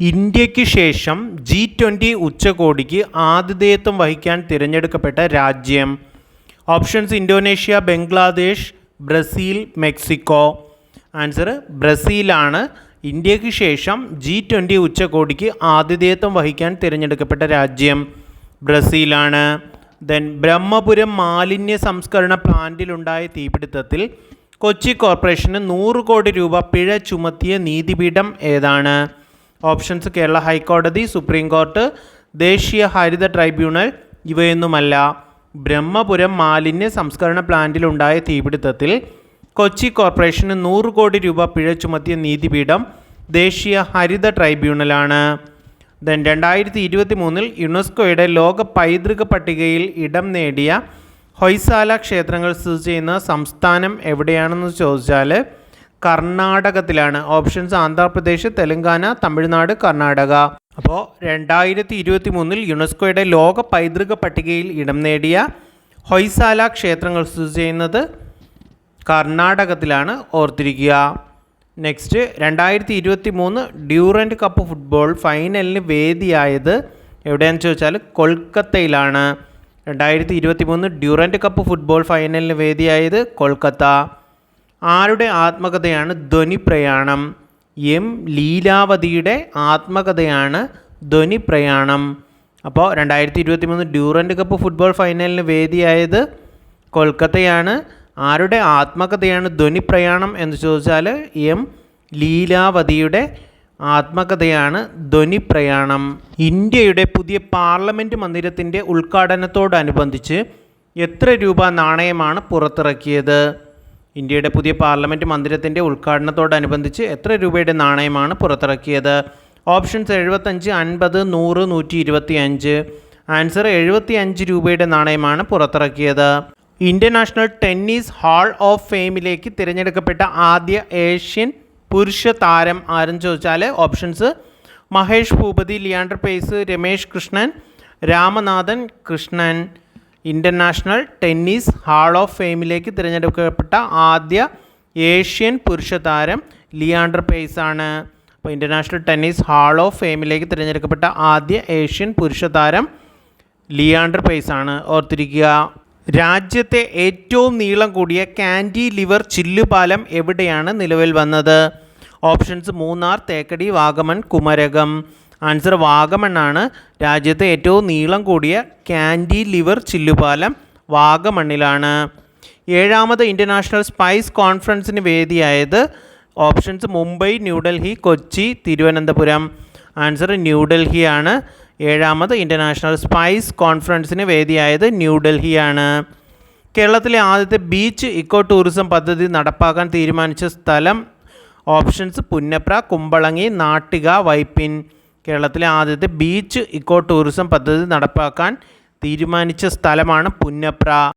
ഇന്ത്യയ്ക്ക് ശേഷം G twenty ഉച്ചകോടിക്ക് ആതിഥേയത്വം വഹിക്കാൻ തിരഞ്ഞെടുക്കപ്പെട്ട രാജ്യം. Options Indonesia Bangladesh Brazil Mexico. Answer ബ്രസീലാണ്. ഇന്ത്യയ്ക്ക് ശേഷം ജി ട്വന്റി ഉച്ചകോടിക്ക് ആതിഥേയത്വം വഹിക്കാൻ തിരഞ്ഞെടുക്കപ്പെട്ട രാജ്യം ബ്രസീലാണ്. ദെൻ ബ്രഹ്മപുരം മാലിന്യ സംസ്കരണ പ്ലാന്റിലുണ്ടായ തീപിടുത്തത്തിൽ കൊച്ചി കോർപ്പറേഷന് നൂറ് കോടി രൂപ പിഴ ചുമത്തിയ നീതിപീഠം ഏതാണ്? ഓപ്ഷൻസ് കേരള ഹൈക്കോടതി സുപ്രീം കോർട്ട് ദേശീയ ഹരിത ട്രൈബ്യൂണൽ ഇവയൊന്നുമല്ല. ബ്രഹ്മപുരം മാലിന്യ സംസ്കരണ പ്ലാന്റിലുണ്ടായ തീപിടുത്തത്തിൽ കൊച്ചി കോർപ്പറേഷന് നൂറ് കോടി രൂപ പിഴ ചുമത്തിയ നീതിപീഠം ദേശീയ ഹരിത ട്രൈബ്യൂണലാണ്. ദെൻ രണ്ടായിരത്തി ഇരുപത്തി മൂന്നിൽ യുനെസ്കോയുടെ ലോക പൈതൃക പട്ടികയിൽ ഇടം നേടിയ ഹൊയ്സാല ക്ഷേത്രങ്ങൾ സ്ഥിതി ചെയ്യുന്ന സംസ്ഥാനം എവിടെയാണെന്ന് ചോദിച്ചാൽ കർണാടകത്തിലാണ്. ഓപ്ഷൻസ് ആന്ധ്രാപ്രദേശ് തെലങ്കാന തമിഴ്നാട് കർണാടക. അപ്പോൾ രണ്ടായിരത്തി ഇരുപത്തി മൂന്നിൽ യുനെസ്കോയുടെ ലോക പൈതൃക പട്ടികയിൽ ഇടം നേടിയ ഹൊയ്സാല ക്ഷേത്രങ്ങൾ സ്ഥിതി ചെയ്യുന്നത് കർണാടകത്തിലാണ് ഓർത്തിരിക്കുക. നെക്സ്റ്റ് രണ്ടായിരത്തി ഇരുപത്തി മൂന്ന് ഡ്യൂറന്റ് കപ്പ് ഫുട്ബോൾ ഫൈനലിന് വേദിയായത് എവിടെയാണെന്ന് ചോദിച്ചാൽ കൊൽക്കത്തയിലാണ്. രണ്ടായിരത്തി ഇരുപത്തി മൂന്ന് ഡ്യൂറന്റ് കപ്പ് ഫുട്ബോൾ ഫൈനലിന് വേദിയായത് കൊൽക്കത്ത. ആരുടെ ആത്മകഥയാണ് ധ്വനിപ്രയാണം? എം ലീലാവതിയുടെ ആത്മകഥയാണ് ധ്വനിപ്രയാണം. അപ്പോൾ രണ്ടായിരത്തി ഇരുപത്തി മൂന്ന് ഡ്യൂറന്റ് കപ്പ് ഫുട്ബോൾ ഫൈനലിന് വേദിയായത് കൊൽക്കത്തയാണ്. ആരുടെ ആത്മകഥയാണ് ധ്വനിപ്രയാണം എന്ന് ചോദിച്ചാൽ എം ലീലാവതിയുടെ ആത്മകഥയാണ് ധ്വനിപ്രയാണം. ഇന്ത്യയുടെ പുതിയ പാർലമെന്റ് മന്ദിരത്തിന്റെ ഉദ്ഘാടനത്തോടനുബന്ധിച്ച് എത്ര രൂപ നാണയമാണ് പുറത്തിറക്കിയത്? ഇന്ത്യയുടെ പുതിയ പാർലമെന്റ് മന്ദിരത്തിന്റെ ഉദ്ഘാടനത്തോടനുബന്ധിച്ച് എത്ര രൂപയുടെ നാണയമാണ് പുറത്തിറക്കിയത്? ഓപ്ഷൻസ് എഴുപത്തഞ്ച് അൻപത് നൂറ് നൂറ്റി ഇരുപത്തി അഞ്ച് ആൻസർ എഴുപത്തി അഞ്ച് രൂപയുടെ നാണയമാണ് പുറത്തിറക്കിയത്. ഇന്റർനാഷണൽ ടെന്നീസ് ഹാൾ ഓഫ് ഫെയിമിലേക്ക് തിരഞ്ഞെടുക്കപ്പെട്ട ആദ്യ ഏഷ്യൻ പുരുഷ താരം ആരെന്ന് ചോദിച്ചാൽ options Mahesh Bhupathi Leander Paes Ramesh Krishnan Ramanathan Krishnan. International tennis hall of ഫെയിമിലേക്ക് തിരഞ്ഞെടുക്കപ്പെട്ട ആദ്യ ഏഷ്യൻ പുരുഷ താരം ലിയാണ്ടർ പേസ് ആണ്. അപ്പോൾ ഇന്റർനാഷണൽ ടെന്നീസ് ഹാൾ ഓഫ് ഫെയിമിലേക്ക് തിരഞ്ഞെടുക്കപ്പെട്ട ആദ്യ ഏഷ്യൻ പുരുഷ താരം ലിയാണ്ടർ പേസ് ആണ്. ഓർത്തിരിക്കുക രാജ്യത്തെ ഏറ്റവും നീളം കൂടിയ കാൻഡി ലിവർ ചില്ലുപാലം എവിടെയാണ് നിലവിൽ വന്നത്? ഓപ്ഷൻസ് മൂന്നാർ തേക്കടി വാഗമൺ കുമരകം. ആൻസർ വാഗമണ്ണാണ്. രാജ്യത്തെ ഏറ്റവും നീളം കൂടിയ കാൻഡി ലിവർ ചില്ലുപാലം വാഗമണ്ണിലാണ്. ഏഴാമത് ഇന്റർനാഷണൽ സ്പൈസ് കോൺഫറൻസിന് വേദിയായത് ഓപ്ഷൻസ് മുംബൈ ന്യൂഡൽഹി കൊച്ചി തിരുവനന്തപുരം. ആൻസർ ന്യൂഡൽഹിയാണ്. ഏഴാമത് ഇന്റർനാഷണൽ സ്പൈസ് കോൺഫറൻസിന് വേദിയായത് ന്യൂഡൽഹിയാണ്. കേരളത്തിലെ ആദ്യത്തെ ബീച്ച് ഇക്കോ ടൂറിസം പദ്ധതി നടപ്പാക്കാൻ തീരുമാനിച്ച സ്ഥലം ഓപ്ഷൻസ് പുന്നപ്ര കുമ്പളങ്ങി നാട്ടിക വൈപ്പിൻ. കേരളത്തിലെ ആദ്യത്തെ ബീച്ച് ഇക്കോ ടൂറിസം പദ്ധതി നടപ്പാക്കാൻ തീരുമാനിച്ച സ്ഥലമാണ് പുന്നപ്ര.